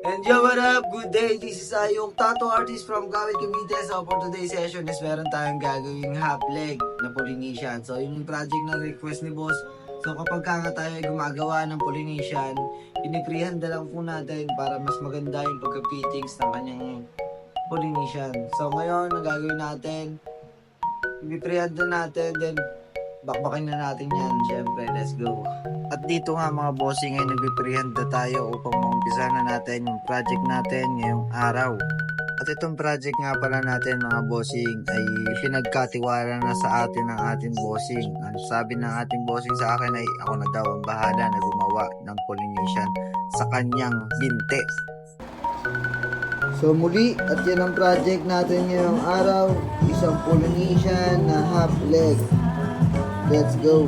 And yo, what up? Good day. This is uh, yung tattoo artist from Gawit Cavite. So for today's session is meron tayong gagawing half leg na Polynesian. So yun yung project na request ni boss. So kapag ka nga tayo ay gumagawa ng Polynesian, piniprehanda lang po natin para mas maganda yung pagka-fittings ng kanyang Polynesian. So ngayon, ang gagawin natin, piniprehanda natin, then bakbakin na natin yan. Siyempre, let's go. At dito nga mga bossing ay nagpiprehanda tayo upang maumpisa na natin yung project natin ngayong araw. At itong project nga pala natin mga bossing ay pinagkatiwala na sa atin ng ating bossing. Ang sabi ng ating bossing sa akin ay ako na daw ang bahala na gumawa ng Polynesian sa kanyang binte. So muli, at yan ang project natin ngayong araw. Isang Polynesian na half leg. Let's go!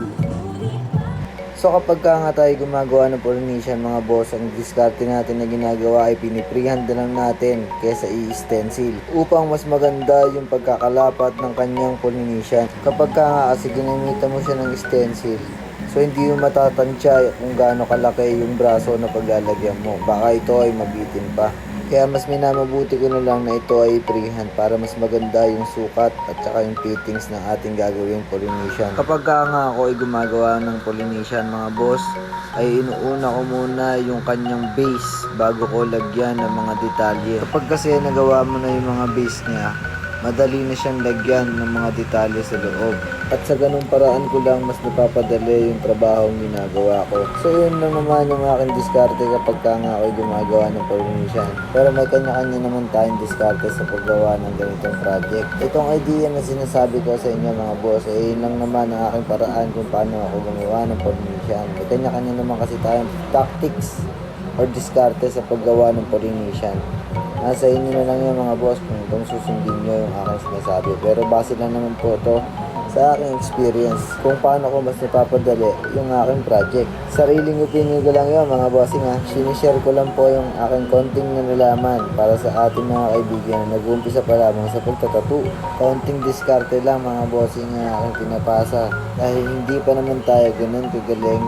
So kapag ka nga tayo gumagawa ng Polynesian mga boss, ang diskarte natin na ginagawa ay piniprehand na lang natin kesa i-stencil upang mas maganda yung pagkakalapat ng kanyang Polynesian. Kapag ka nga kasi ginamitan mo siya ng stencil, so hindi mo matatansya kung gaano kalaki yung braso na paglalagyan mo. Baka ito ay mabitin pa. Kaya mas minamabuti ko na lang na ito ay freehand para mas maganda yung sukat at saka yung fittings ng ating gagawing Polynesian. Kapag ka nga ako ay gumagawa ng Polynesian mga boss, ay inuuna ko muna yung kanyang base bago ko lagyan ng mga detalye. Kapag kasi nagawa mo na yung mga base niya, madali na siyang lagyan ng mga detalye sa loob. At sa ganung paraan ko lang mas napapadali yung trabaho ginagawa ko. So yun lang naman yung aking diskarte kapag ka nga ako'y gumagawa ng Polynesian. Pero may kanya-kanya naman tayong diskarte sa paggawa ng ganitong project. Itong idea na sinasabi ko sa inyo mga boss, eh yun lang naman ang aking paraan kung paano ako gumawa ng Polynesian. May kanya-kanya naman kasi tayong tactics or diskarte sa paggawa ng Polynesian. Nasa inyo na lang yung mga boss kung itong susundin nyo yung aking sinasabi. Pero base lang naman po to sa aking experience kung paano ko mas napapadali yung aking project. Sariling opinion ko lang yun mga bossing ha. Sinishare ko lang po yung aking konting nalalaman para sa ating mga kaibigan na nag-uumpisa pa lamang sa pagtatatu. Konting diskarte lang mga bossing na aking pinapasa dahil hindi pa naman tayo ganun kagaling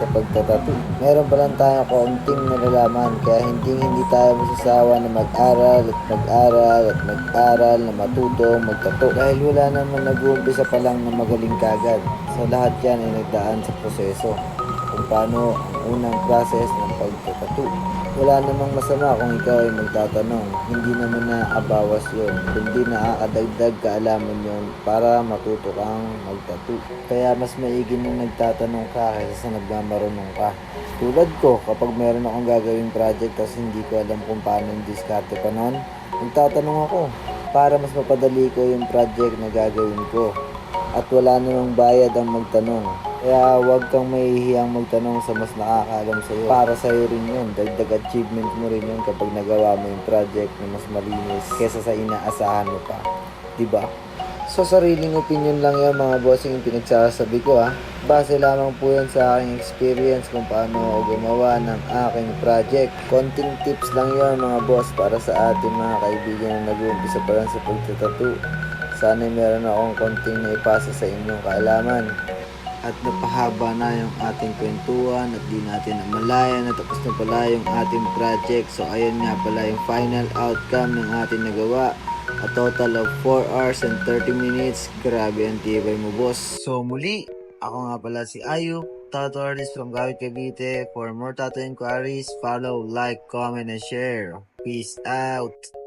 sa pagtatatu. Meron pa lang tayo kaunting nalalaman kaya hindi hindi tayo masasawa na mag-aral at mag-aral at mag-aral na matuto magtato dahil wala naman nag-uumpisa pa lang na magaling kagad. So lahat yan ay nagdaan sa proseso kung paano ang unang process ng pagtatato. Wala namang masama kung ikaw ay magtatanong. Hindi naman nakakabawas yun, kundi nakakadagdag kaalaman yun para matuto kang magtato. Kaya mas maigi na nagtatanong ka kaysa sa nagmamarunong ka. Tulad ko, kapag meron akong gagawing project tapos hindi ko alam kung paano yung diskarte pa nun, magtatanong ako para mas mapadali ko yung project na gagawin ko. At wala namang bayad ang magtanong. Kaya huwag kang mahihiyang magtanong sa mas nakakaalam sa iyo. Para sa iyo rin yun. Dagdag achievement mo rin yun kapag nagawa mo yung project na mas malinis kesa sa inaasahan mo pa. ba? So sariling opinion lang yan mga bossing yung pinagsasabi ko ha. Base lamang po yan sa aking experience kung paano ako gumawa ng aking project. Konting tips lang yan mga boss para sa ating mga kaibigan na nag-uumpisa pa lang sa pagtatato. Sana meron akong konting na ipasa sa inyong kaalaman. At napahaba na yung ating kwentuhan at di natin namalayan na tapos na pala yung ating project. So ayun nga pala yung final outcome ng ating nagawa. A total of 4 hours and 30 minutes. Grabe ang tibay mo boss. So muli, ako nga pala si Ayu, tattoo artist from Gawit Cavite. For more tattoo inquiries, follow, like, comment, and share. Peace out!